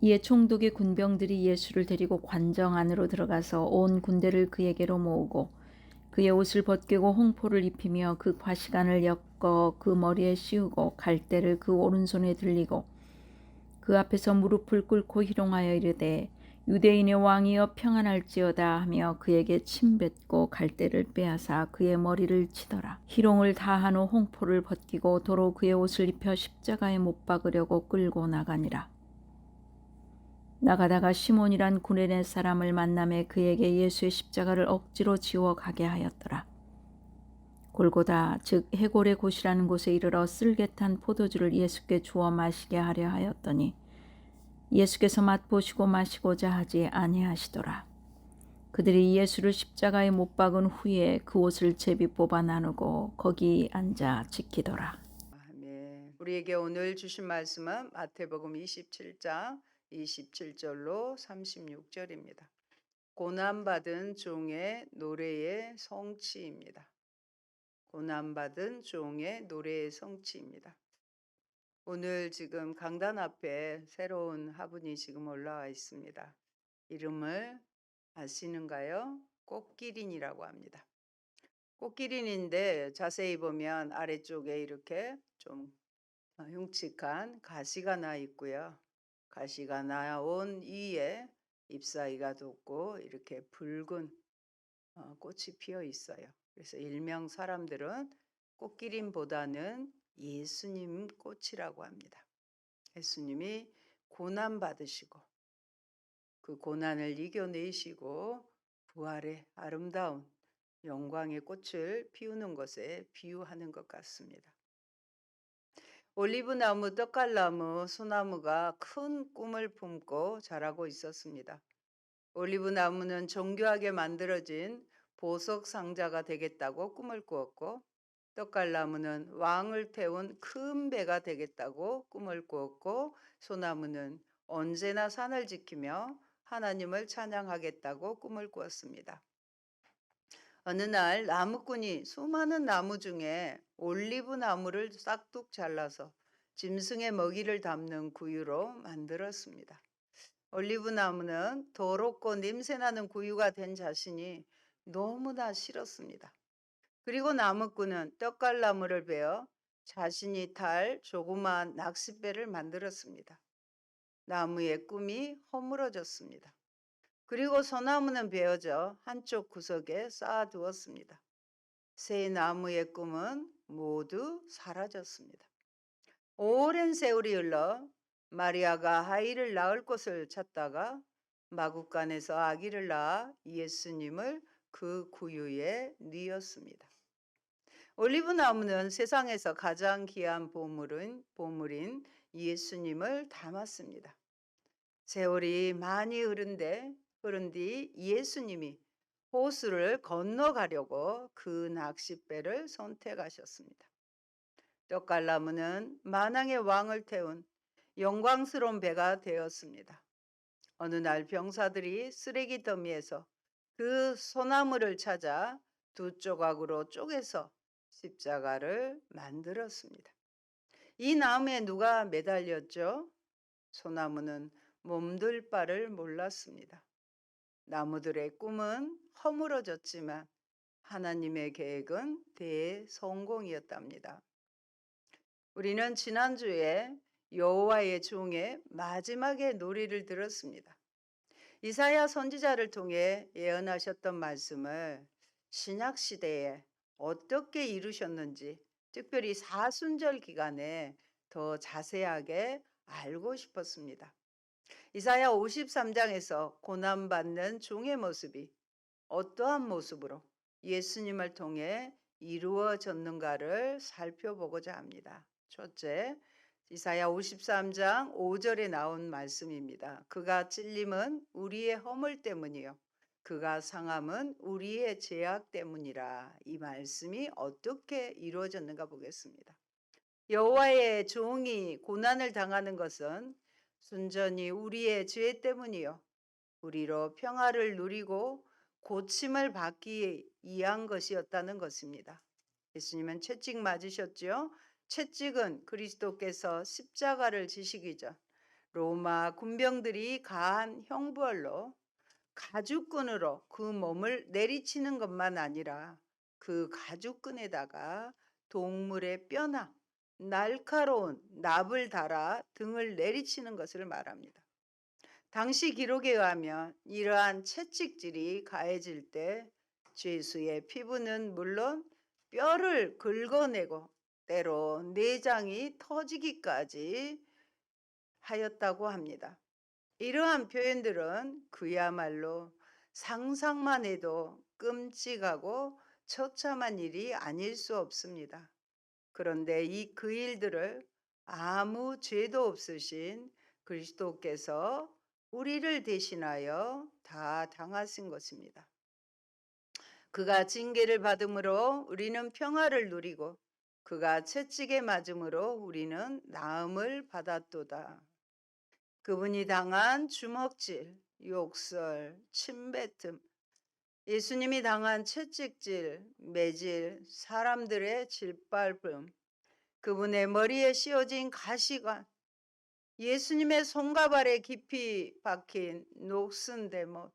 이에 총독의 군병들이 예수를 데리고 관정 안으로 들어가서 온 군대를 그에게로 모으고 그의 옷을 벗기고 홍포를 입히며 그 과시간을 엮어 그 머리에 씌우고 갈대를 그 오른손에 들리고 그 앞에서 무릎을 꿇고 희롱하여 이르되 유대인의 왕이여 평안할지어다 하며 그에게 침뱉고 갈대를 빼앗아 그의 머리를 치더라. 희롱을 다한 후 홍포를 벗기고 도로 그의 옷을 입혀 십자가에 못 박으려고 끌고 나가니라. 나가다가 시몬이란 구레네 사람을 만남에 그에게 예수의 십자가를 억지로 지워 가게 하였더라. 골고다 즉 해골의 곳이라는 곳에 이르러 쓸개탄 포도주를 예수께 주어 마시게 하려 하였더니 예수께서 맛보시고 마시고자 하지 아니하시더라. 그들이 예수를 십자가에 못 박은 후에 그 옷을 제비 뽑아 나누고 거기 앉아 지키더라. 우리에게 오늘 주신 말씀은 마태복음 27장 27절로 36절입니다. 고난받은 종의 노래의 성취입니다. 고난받은 종의 노래의 성취입니다. 오늘 지금 강단 앞에 새로운 화분이 지금 올라와 있습니다. 이름을 아시는가요? 꽃기린이라고 합니다. 꽃기린인데 자세히 보면 아래쪽에 이렇게 좀 어, 흉측한 가시가 나 있고요. 가시가 나온 위에 잎사귀가 돋고 이렇게 붉은 어, 꽃이 피어 있어요. 그래서 일명 사람들은 꽃기린보다는 예수님 꽃이라고 합니다. 예수님이 고난 받으시고 그 고난을 이겨내시고 부활의 아름다운 영광의 꽃을 피우는 것에 비유하는 것 같습니다. 올리브나무, 떡갈나무, 소나무가 큰 꿈을 품고 자라고 있었습니다. 올리브나무는 정교하게 만들어진 보석 상자가 되겠다고 꿈을 꾸었고 떡갈나무는 왕을 태운 큰 배가 되겠다고 꿈을 꾸었고 소나무는 언제나 산을 지키며 하나님을 찬양하겠다고 꿈을 꾸었습니다. 어느 날 나무꾼이 수많은 나무 중에 올리브 나무를 싹둑 잘라서 짐승의 먹이를 담는 구유로 만들었습니다. 올리브 나무는 더럽고 냄새나는 구유가 된 자신이 너무나 싫었습니다. 그리고 나무꾼은 떡갈나무를 베어 자신이 탈 조그마한 낚싯배를 만들었습니다. 나무의 꿈이 허물어졌습니다. 그리고 소나무는 베어져 한쪽 구석에 쌓아두었습니다. 새 나무의 꿈은 모두 사라졌습니다. 오랜 세월이 흘러 마리아가 아이를 낳을 곳을 찾다가 마국간에서 아기를 낳아 예수님을 그 구유에 뉘었습니다. 올리브 나무는 세상에서 가장 귀한 보물은 보물인 예수님을 담았습니다. 세월이 많이 흐른데 흐른 뒤 예수님이 호수를 건너가려고 그 낚싯배를 선택하셨습니다. 떡갈나무는 만왕의 왕을 태운 영광스러운 배가 되었습니다. 어느 날 병사들이 쓰레기 더미에서 그 소나무를 찾아 두 조각으로 쪼개서 십자가를 만들었습니다. 이 나무에 누가 매달렸죠? 소나무는 몸둘 바를 몰랐습니다. 나무들의 꿈은 허물어졌지만 하나님의 계획은 대성공이었답니다. 우리는 지난주에 여호와의 종의 마지막의 놀이를 들었습니다. 이사야 선지자를 통해 예언하셨던 말씀을 신약 시대에 어떻게 이루셨는지 특별히 사순절 기간에 더 자세하게 알고 싶었습니다. 이사야 53장에서 고난받는 종의 모습이 어떠한 모습으로 예수님을 통해 이루어졌는가를 살펴보고자 합니다. 첫째, 이사야 53장 5절에 나온 말씀입니다. 그가 찔림은 우리의 허물 때문이요. 그가 상함은 우리의 죄악 때문이라. 이 말씀이 어떻게 이루어졌는가 보겠습니다. 여호와의 종이 고난을 당하는 것은 순전히 우리의 죄 때문이요. 우리로 평화를 누리고 고침을 받기 위한 것이었다는 것입니다. 예수님은 채찍 맞으셨죠? 채찍은 그리스도께서 십자가를 지시기 전 로마 군병들이 가한 형벌로 가죽끈으로 그 몸을 내리치는 것만 아니라 그 가죽끈에다가 동물의 뼈나 날카로운 납을 달아 등을 내리치는 것을 말합니다. 당시 기록에 의하면 이러한 채찍질이 가해질 때 죄수의 피부는 물론 뼈를 긁어내고 때로 내장이 터지기까지 하였다고 합니다. 이러한 표현들은 그야말로 상상만 해도 끔찍하고 처참한 일이 아닐 수 없습니다. 그런데 이 그 일들을 아무 죄도 없으신 그리스도께서 우리를 대신하여 다 당하신 것입니다. 그가 징계를 받음으로 우리는 평화를 누리고 그가 채찍에 맞음으로 우리는 나음을 받았도다. 그분이 당한 주먹질, 욕설, 침뱉음, 예수님이 당한 채찍질, 매질, 사람들의 질밟음, 그분의 머리에 씌워진 가시관, 예수님의 손과 발에 깊이 박힌 녹슨 대못,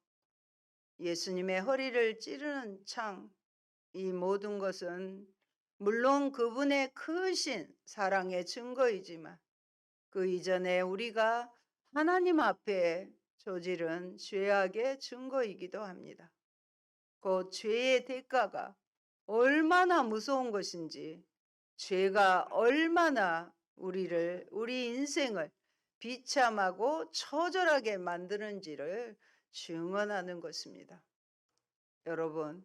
예수님의 허리를 찌르는 창, 이 모든 것은 물론 그분의 크신 사랑의 증거이지만 그 이전에 우리가 하나님 앞에 저지른 죄악의 증거이기도 합니다. 그 죄의 대가가 얼마나 무서운 것인지, 죄가 얼마나 우리를, 우리 인생을 비참하고 처절하게 만드는지를 증언하는 것입니다. 여러분,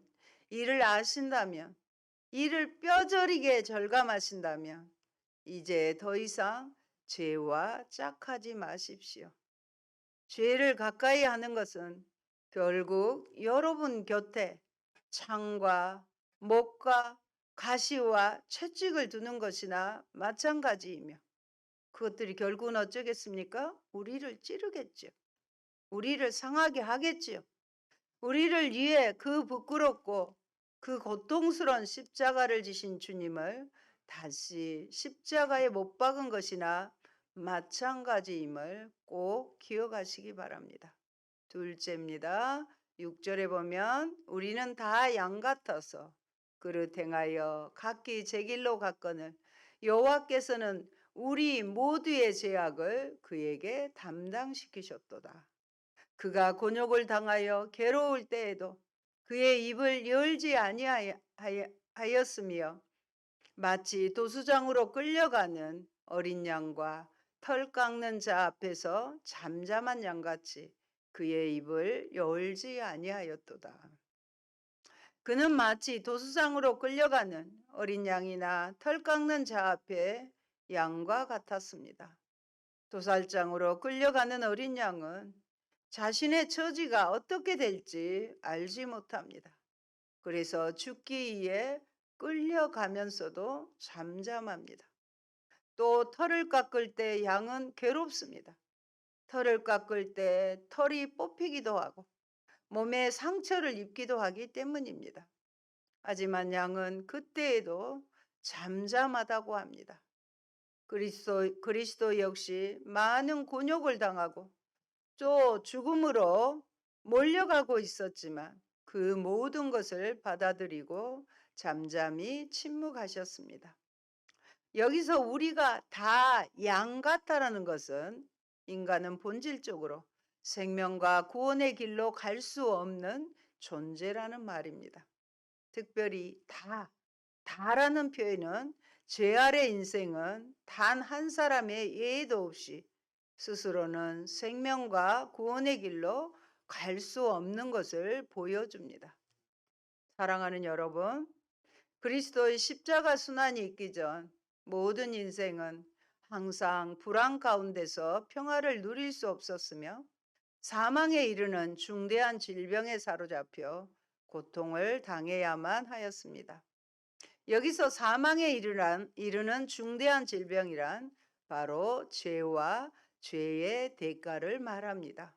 이를 아신다면, 이를 뼈저리게 절감하신다면, 이제 더 이상 죄와 짝하지 마십시오. 죄를 가까이 하는 것은 결국 여러분 곁에 창과 목과 가시와 채찍을 두는 것이나 마찬가지이며 그것들이 결국은 어쩌겠습니까? 우리를 찌르겠죠. 우리를 상하게 하겠지요. 우리를 위해 그 부끄럽고 그 고통스러운 십자가를 지신 주님을 다시 십자가에 못 박은 것이나 마찬가지임을 꼭 기억하시기 바랍니다. 둘째입니다. 6절에 보면 우리는 다 양 같아서 그릇 행하여 각기 제 길로 갔거늘 여호와께서는 우리 모두의 죄악을 그에게 담당시키셨도다. 그가 곤욕을 당하여 괴로울 때에도 그의 입을 열지 아니하였으며 마치 도수장으로 끌려가는 어린 양과 털 깎는 자 앞에서 잠잠한 양같이 그의 입을 열지 아니하였도다. 그는 마치 도수장으로 끌려가는 어린 양이나 털 깎는 자 앞에 양과 같았습니다. 도살장으로 끌려가는 어린 양은 자신의 처지가 어떻게 될지 알지 못합니다. 그래서 죽기 위해 끌려가면서도 잠잠합니다. 또 털을 깎을 때 양은 괴롭습니다. 털을 깎을 때 털이 뽑히기도 하고 몸에 상처를 입기도 하기 때문입니다. 하지만 양은 그때에도 잠잠하다고 합니다. 그리스도, 그리스도 역시 많은 곤욕을 당하고 또 죽음으로 몰려가고 있었지만 그 모든 것을 받아들이고 잠잠히 침묵하셨습니다. 여기서 우리가 다 양 같다라는 것은 인간은 본질적으로 생명과 구원의 길로 갈 수 없는 존재라는 말입니다. 특별히 다, 다라는 표현은 죄 아래 인생은 단 한 사람의 예의도 없이 스스로는 생명과 구원의 길로 갈 수 없는 것을 보여줍니다. 사랑하는 여러분, 그리스도의 십자가 순환이 있기 전 모든 인생은 항상 불안 가운데서 평화를 누릴 수 없었으며 사망에 이르는 중대한 질병에 사로잡혀 고통을 당해야만 하였습니다. 여기서 사망에 이르는, 이르는 중대한 질병이란 바로 죄와 죄의 대가를 말합니다.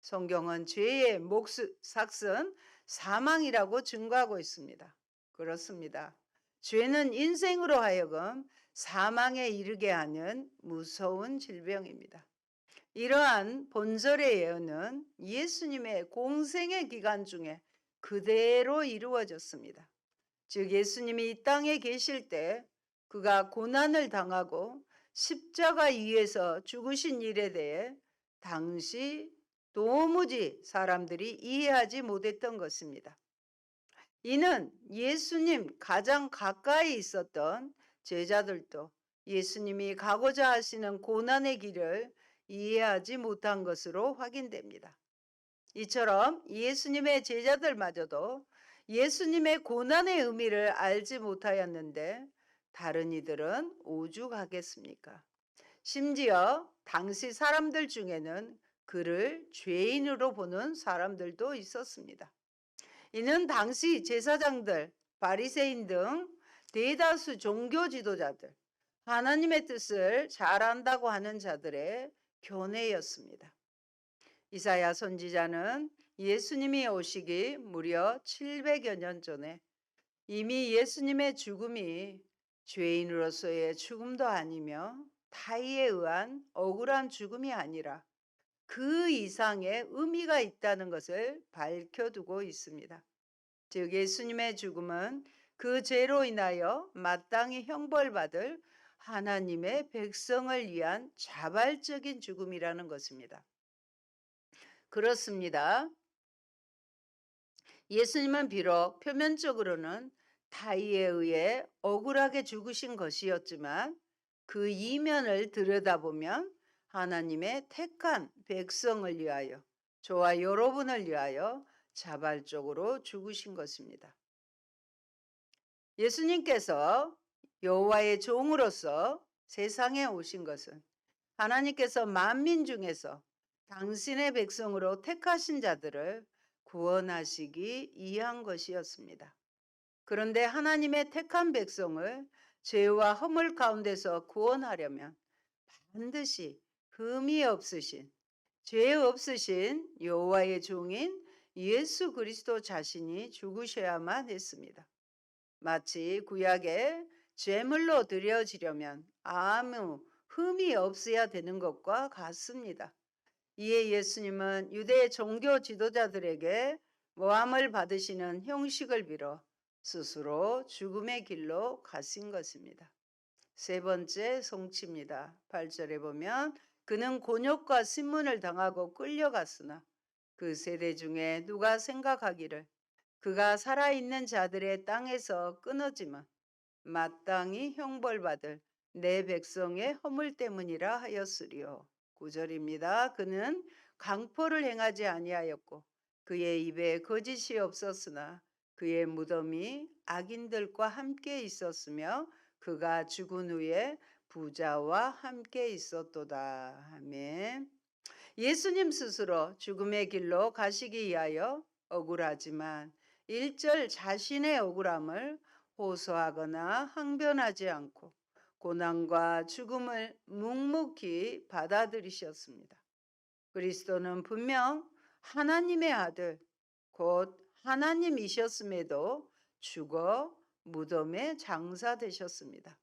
성경은 죄의 몫, 삭은 사망이라고 증거하고 있습니다. 그렇습니다. 죄는 인생으로 하여금 사망에 이르게 하는 무서운 질병입니다. 이러한 본절의 예언은 예수님의 공생의 기간 중에 그대로 이루어졌습니다. 즉 예수님이 이 땅에 계실 때 그가 고난을 당하고 십자가 위에서 죽으신 일에 대해 당시 도무지 사람들이 이해하지 못했던 것입니다. 이는 예수님 가장 가까이 있었던 제자들도 예수님이 가고자 하시는 고난의 길을 이해하지 못한 것으로 확인됩니다. 이처럼 예수님의 제자들마저도 예수님의 고난의 의미를 알지 못하였는데 다른 이들은 오죽하겠습니까? 심지어 당시 사람들 중에는 그를 죄인으로 보는 사람들도 있었습니다. 이는 당시 제사장들, 바리새인 등 대다수 종교 지도자들, 하나님의 뜻을 잘 안다고 하는 자들의 교내였습니다. 이사야 선지자는 예수님이 오시기 무려 700여 년 전에 이미 예수님의 죽음이 죄인으로서의 죽음도 아니며 타의에 의한 억울한 죽음이 아니라 그 이상의 의미가 있다는 것을 밝혀두고 있습니다. 즉 예수님의 죽음은 그 죄로 인하여 마땅히 형벌받을 하나님의 백성을 위한 자발적인 죽음이라는 것입니다. 그렇습니다. 예수님은 비록 표면적으로는 타의에 의해 억울하게 죽으신 것이었지만 그 이면을 들여다보면 하나님의 택한 백성을 위하여 저와 여러분을 위하여 자발적으로 죽으신 것입니다. 예수님께서 여호와의 종으로서 세상에 오신 것은 하나님께서 만민 중에서 당신의 백성으로 택하신 자들을 구원하시기 위한 것이었습니다. 그런데 하나님의 택한 백성을 죄와 허물 가운데서 구원하려면 반드시 흠이 없으신 죄 없으신 여호와의 종인 예수 그리스도 자신이 죽으셔야만 했습니다. 마치 구약에 제물로 드려지려면 아무 흠이 없어야 되는 것과 같습니다. 이에 예수님은 유대 종교 지도자들에게 모함을 받으시는 형식을 빌어 스스로 죽음의 길로 가신 것입니다. 세 번째 송치입니다. 8절에 보면 그는 곤욕과 신문을 당하고 끌려갔으나 그 세대 중에 누가 생각하기를 그가 살아있는 자들의 땅에서 끊어지만 마땅히 형벌받을 내 백성의 허물 때문이라 하였으리요. 9절입니다. 그는 강포를 행하지 아니하였고 그의 입에 거짓이 없었으나 그의 무덤이 악인들과 함께 있었으며 그가 죽은 후에 부자와 함께 있었도다. 아멘. 예수님 스스로 죽음의 길로 가시기 위하여 억울하지만 일절 자신의 억울함을 호소하거나 항변하지 않고 고난과 죽음을 묵묵히 받아들이셨습니다. 그리스도는 분명 하나님의 아들, 곧 하나님이셨음에도 죽어 무덤에 장사되셨습니다.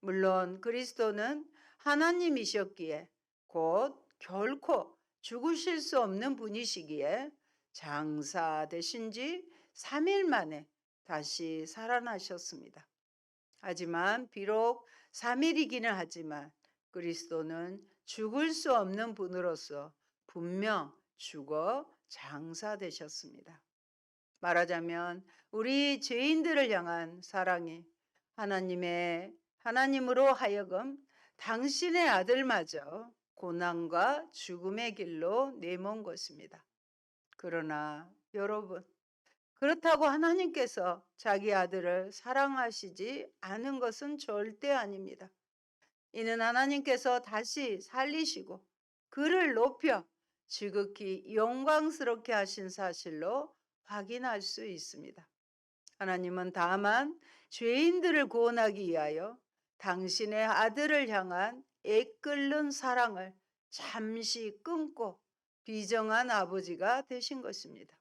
물론 그리스도는 하나님이셨기에 곧 결코 죽으실 수 없는 분이시기에 장사되신 지 3일 만에 다시 살아나셨습니다. 하지만 비록 3일이기는 하지만 그리스도는 죽을 수 없는 분으로서 분명 죽어 장사되셨습니다. 말하자면 우리 죄인들을 향한 사랑이 하나님의 하나님으로 하여금 당신의 아들마저 고난과 죽음의 길로 내몬 것입니다. 그러나 여러분 그렇다고 하나님께서 자기 아들을 사랑하시지 않은 것은 절대 아닙니다. 이는 하나님께서 다시 살리시고 그를 높여 지극히 영광스럽게 하신 사실로 확인할 수 있습니다. 하나님은 다만 죄인들을 구원하기 위하여 당신의 아들을 향한 애끓는 사랑을 잠시 끊고 비정한 아버지가 되신 것입니다.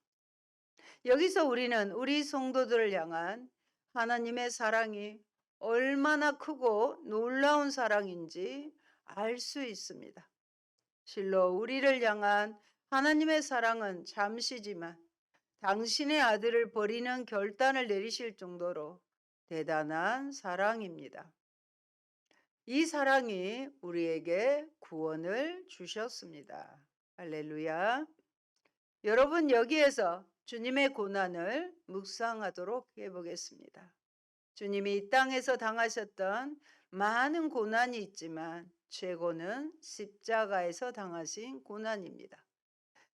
여기서 우리는 우리 성도들을 향한 하나님의 사랑이 얼마나 크고 놀라운 사랑인지 알 수 있습니다. 실로 우리를 향한 하나님의 사랑은 잠시지만 당신의 아들을 버리는 결단을 내리실 정도로 대단한 사랑입니다. 이 사랑이 우리에게 구원을 주셨습니다. 할렐루야. 여러분 여기에서 주님의 고난을 묵상하도록 해보겠습니다. 주님이 이 땅에서 당하셨던 많은 고난이 있지만 최고는 십자가에서 당하신 고난입니다.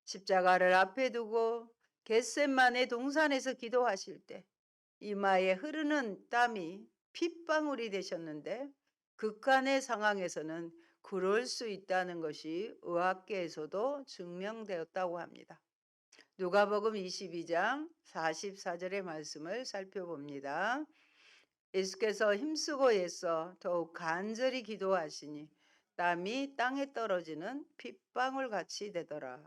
십자가를 앞에 두고 겟셋만의 동산에서 기도하실 때 이마에 흐르는 땀이 핏방울이 되셨는데 극간의 상황에서는 그럴 수 있다는 것이 의학계에서도 증명되었다고 합니다. 누가복음 22장 44절의 말씀을 살펴봅니다. 예수께서 힘쓰고 애써 더욱 간절히 기도하시니 땀이 땅에 떨어지는 핏방울 같이 되더라.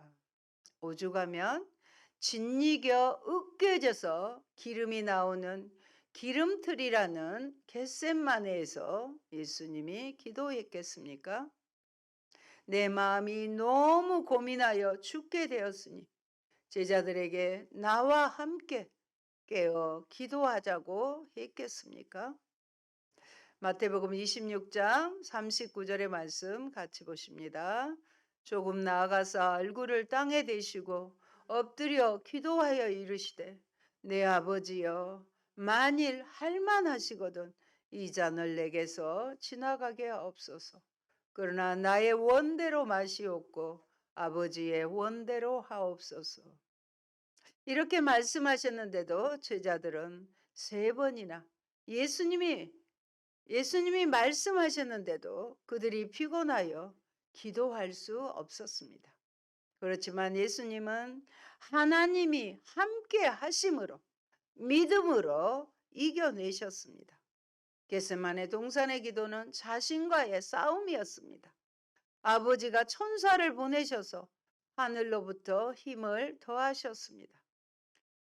오죽하면 진이겨 으깨져서 기름이 나오는 기름틀이라는 겟셋마네에서 예수님이 기도했겠습니까? 내 마음이 너무 고민하여 죽게 되었으니 제자들에게 나와 함께 깨어 기도하자고 했겠습니까? 마태복음 26장 39절의 말씀 같이 보십니다. 조금 나아가서 얼굴을 땅에 대시고 엎드려 기도하여 이르시되 내 아버지여 만일 할만하시거든 이 잔을 내게서 지나가게 없소서. 그러나 나의 원대로 마시옵고 아버지의 원대로 하옵소서. 이렇게 말씀하셨는데도 제자들은 세 번이나 예수님이 예수님이 말씀하셨는데도 그들이 피곤하여 기도할 수 없었습니다. 그렇지만 예수님은 하나님이 함께 하심으로 믿음으로 이겨내셨습니다. 게세만의 동산의 기도는 자신과의 싸움이었습니다. 아버지가 천사를 보내셔서 하늘로부터 힘을 더하셨습니다.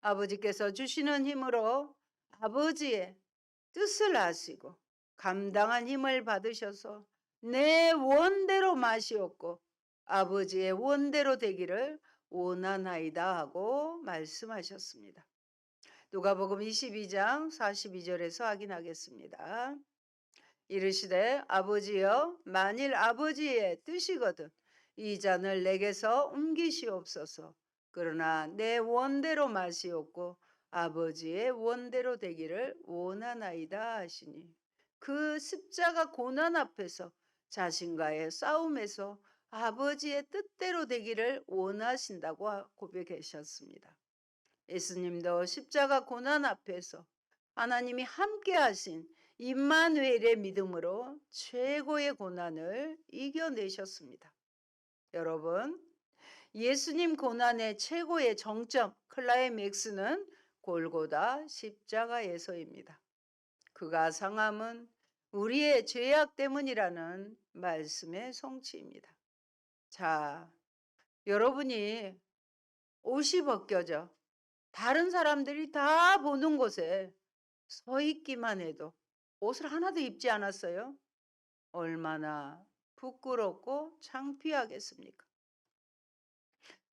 아버지께서 주시는 힘으로 아버지의 뜻을 아시고 감당한 힘을 받으셔서 내 원대로 마시옵고 아버지의 원대로 되기를 원하나이다 하고 말씀하셨습니다. 누가복음 22장 42절에서 확인하겠습니다. 이르시되 아버지여 만일 아버지의 뜻이거든 이 잔을 내게서 옮기시옵소서 그러나 내 원대로 마시옵고 아버지의 원대로 되기를 원하나이다 하시니 그 십자가 고난 앞에서 자신과의 싸움에서 아버지의 뜻대로 되기를 원하신다고 고백하셨습니다. 예수님도 십자가 고난 앞에서 하나님이 함께 하신 임마누엘의 믿음으로 최고의 고난을 이겨내셨습니다. 여러분, 예수님 고난의 최고의 정점 클라이맥스는 골고다 십자가에서입니다. 그가 상함은 우리의 죄악 때문이라는 말씀의 성취입니다. 자, 여러분이 옷이 벗겨져 다른 사람들이 다 보는 곳에 서 있기만 해도 옷을 하나도 입지 않았어요? 얼마나 부끄럽고 창피하겠습니까?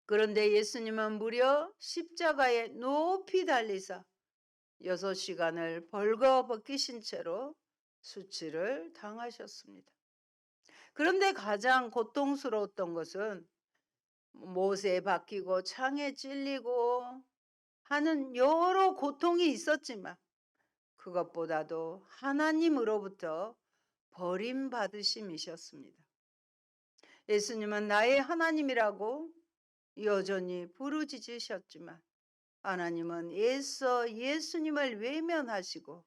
그런데 예수님은 무려 십자가에 높이 달리사 여섯 시간을 벌거 벗기신 채로 수치를 당하셨습니다. 그런데 가장 고통스러웠던 것은 못에 박히고 창에 찔리고 하는 여러 고통이 있었지만 그것보다도 하나님으로부터 버림받으심이셨습니다. 예수님은 나의 하나님이라고 여전히 부르짖으셨지만 하나님은 예서 예수님을 외면하시고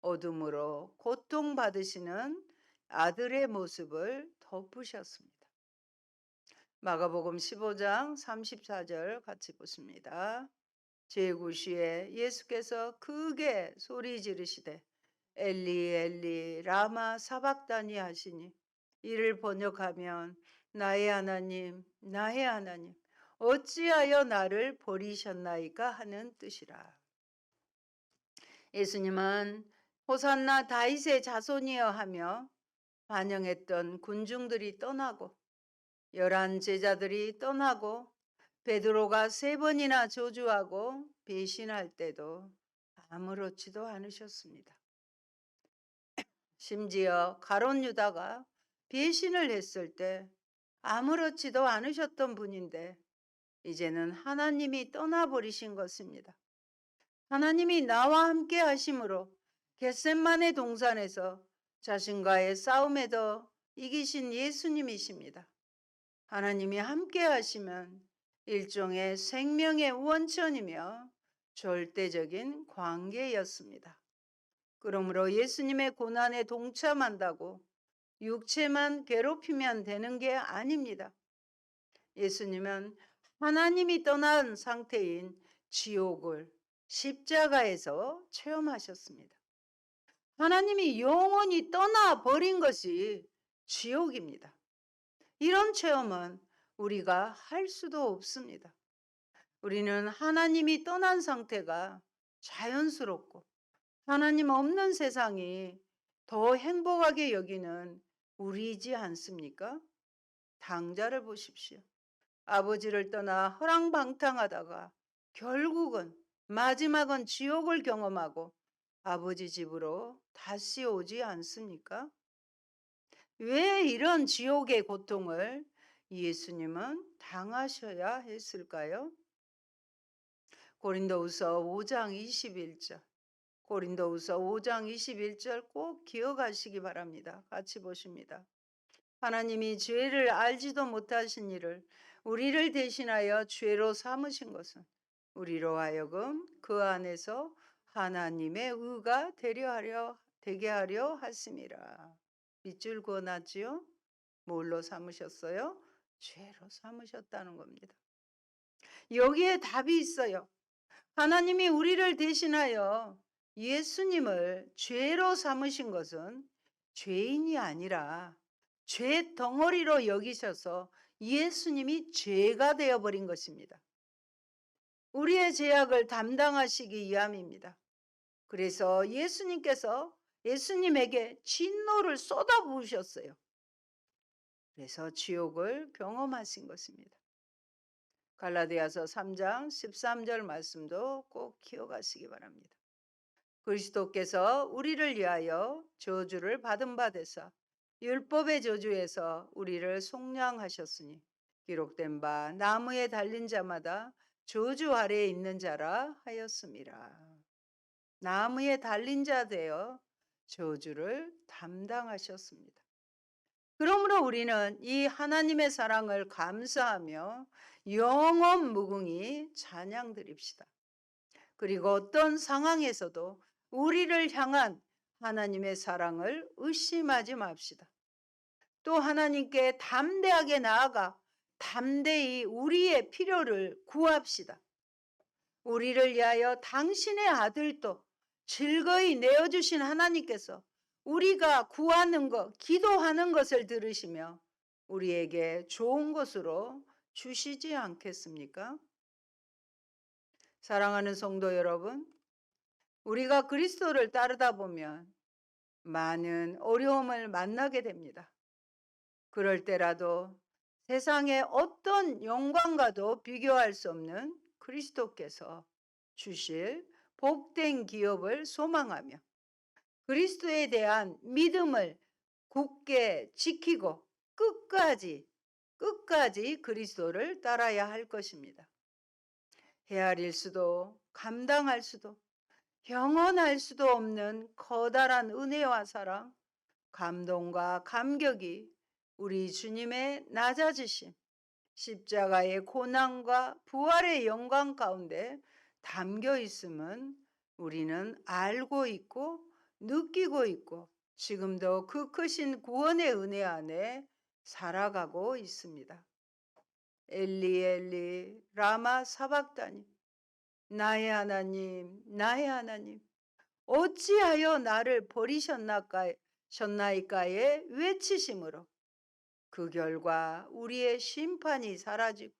어둠으로 고통받으시는 아들의 모습을 덮으셨습니다. 마가복음 15장 34절 같이 보십니다. 제9시에 예수께서 크게 소리 지르시되 엘리 엘리 라마 사박다니 하시니 이를 번역하면 나의 하나님 나의 하나님 어찌하여 나를 버리셨나이까 하는 뜻이라. 예수님은 호산나 다윗의 자손이여 하며 반영했던 군중들이 떠나고 열한 제자들이 떠나고 베드로가 세 번이나 저주하고 배신할 때도 아무렇지도 않으셨습니다. 심지어 가론 유다가 배신을 했을 때 아무렇지도 않으셨던 분인데 이제는 하나님이 떠나버리신 것입니다. 하나님이 나와 함께 하심으로 겟셋만의 동산에서 자신과의 싸움에도 이기신 예수님이십니다. 하나님이 함께 하시면 일종의 생명의 원천이며 절대적인 관계였습니다. 그러므로 예수님의 고난에 동참한다고 육체만 괴롭히면 되는 게 아닙니다. 예수님은 하나님이 떠난 상태인 지옥을 십자가에서 체험하셨습니다. 하나님이 영원히 떠나 버린 것이 지옥입니다. 이런 체험은 우리가 할 수도 없습니다. 우리는 하나님이 떠난 상태가 자연스럽고 하나님 없는 세상이 더 행복하게 여기는 우리이지 않습니까? 당자를 보십시오. 아버지를 떠나 허랑방탕하다가 결국은 마지막은 지옥을 경험하고 아버지 집으로 다시 오지 않습니까? 왜 이런 지옥의 고통을 예수님은 당하셔야 했을까요? 고린도후서 5장 21절. 고린도후서 5장 21절 꼭 기억하시기 바랍니다. 같이 보십니다. 하나님이 죄를 알지도 못하신 이를 우리를 대신하여 죄로 삼으신 것은 우리로 하여금 그 안에서 하나님의 의가 되려 하려 되게 하려 하심이라. 밑줄 그어놨지요? 뭘로 삼으셨어요? 죄로 삼으셨다는 겁니다. 여기에 답이 있어요. 하나님이 우리를 대신하여 예수님을 죄로 삼으신 것은 죄인이 아니라 죄 덩어리로 여기셔서 예수님이 죄가 되어버린 것입니다. 우리의 죄악을 담당하시기 위함입니다. 그래서 예수님께서 예수님에게 진노를 쏟아부으셨어요. 그래서 지옥을 경험하신 것입니다. 갈라디아서 3장 13절 말씀도 꼭 기억하시기 바랍니다. 그리스도께서 우리를 위하여 저주를 받은 바 되사 율법의 저주에서 우리를 속량하셨으니 기록된 바 나무에 달린 자마다 저주 아래에 있는 자라 하였습니다. 나무에 달린 자 되어 저주를 담당하셨습니다. 그러므로 우리는 이 하나님의 사랑을 감사하며 영원 무궁히 찬양 드립시다. 그리고 어떤 상황에서도 우리를 향한 하나님의 사랑을 의심하지 맙시다. 또 하나님께 담대하게 나아가 담대히 우리의 필요를 구합시다. 우리를 위하여 당신의 아들도 즐거이 내어주신 하나님께서 우리가 구하는 것, 기도하는 것을 들으시며 우리에게 좋은 것으로 주시지 않겠습니까? 사랑하는 성도 여러분, 우리가 그리스도를 따르다 보면 많은 어려움을 만나게 됩니다. 그럴 때라도 세상의 어떤 영광과도 비교할 수 없는 그리스도께서 주실 복된 기업을 소망하며 그리스도에 대한 믿음을 굳게 지키고 끝까지 끝까지 그리스도를 따라야 할 것입니다. 헤아릴 수도 감당할 수도 영원할 수도 없는 커다란 은혜와 사랑, 감동과 감격이 우리 주님의 낮아지심, 십자가의 고난과 부활의 영광 가운데 담겨 있음은 우리는 알고 있고 느끼고 있고 지금도 그 크신 구원의 은혜 안에 살아가고 있습니다. 엘리 엘리 라마 사박다니 나의 하나님 나의 하나님 어찌하여 나를 버리셨나이까의 외치심으로 그 결과 우리의 심판이 사라지고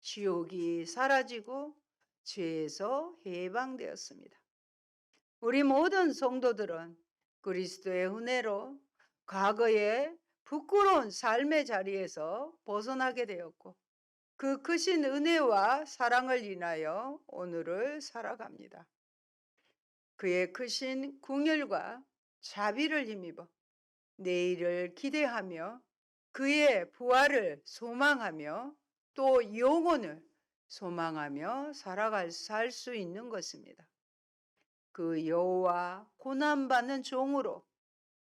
지옥이 사라지고 죄에서 해방되었습니다. 우리 모든 성도들은 그리스도의 은혜로 과거에 부끄러운 삶의 자리에서 벗어나게 되었고 그 크신 은혜와 사랑을 인하여 오늘을 살아갑니다. 그의 크신 궁율과 자비를 힘입어 내일을 기대하며 그의 부활을 소망하며 또 영혼을 소망하며 살아갈 살 수 있는 것입니다. 그 여호와 고난 받는 종으로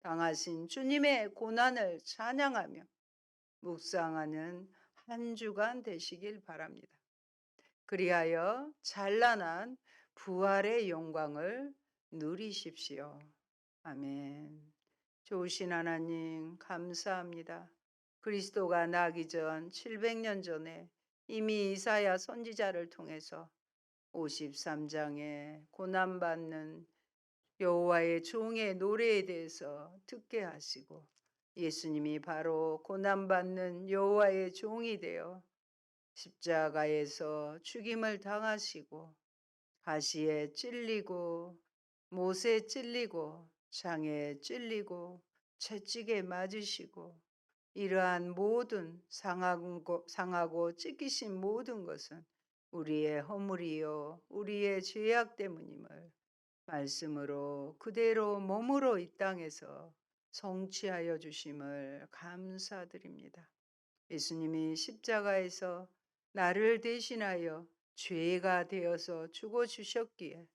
당하신 주님의 고난을 찬양하며 묵상하는 한 주간 되시길 바랍니다. 그리하여 찬란한 부활의 영광을 누리십시오. 아멘. 좋으신 하나님 감사합니다. 그리스도가 나기 전 700년 전에 이미 이사야 선지자를 통해서 53장에 고난받는 여호와의 종의 노래에 대해서 듣게 하시고 예수님이 바로 고난받는 여호와의 종이 되어 십자가에서 죽임을 당하시고 가시에 찔리고 못에 찔리고 장에 찔리고 채찍에 맞으시고 이러한 모든 상하고, 상하고 찢기신 모든 것은 우리의 허물이요 우리의 죄악 때문임을 말씀으로 그대로 몸으로 이 땅에서 성취하여 주심을 감사드립니다. 예수님이 십자가에서 나를 대신하여 죄가 되어서 죽어 주셨기에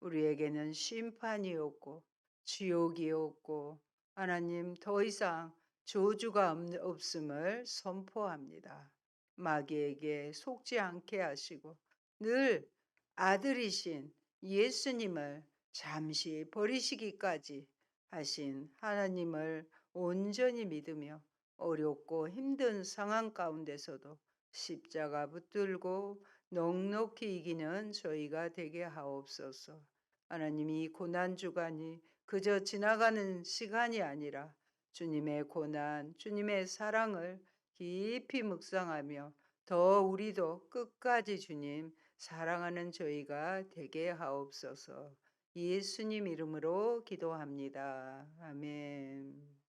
우리에게는 심판이 없고 지옥이 없고 하나님 더 이상 저주가 없- 없음을 선포합니다. 마귀에게 속지 않게 하시고 늘 아들이신 예수님을 잠시 버리시기까지 하신 하나님을 온전히 믿으며 어렵고 힘든 상황 가운데서도 십자가 붙들고 넉넉히 이기는 저희가 되게 하옵소서. 하나님이 고난 주간이 그저 지나가는 시간이 아니라 주님의 고난, 주님의 사랑을 깊이 묵상하며 더 우리도 끝까지 주님 사랑하는 저희가 되게 하옵소서. 예수님 이름으로 기도합니다. 아멘.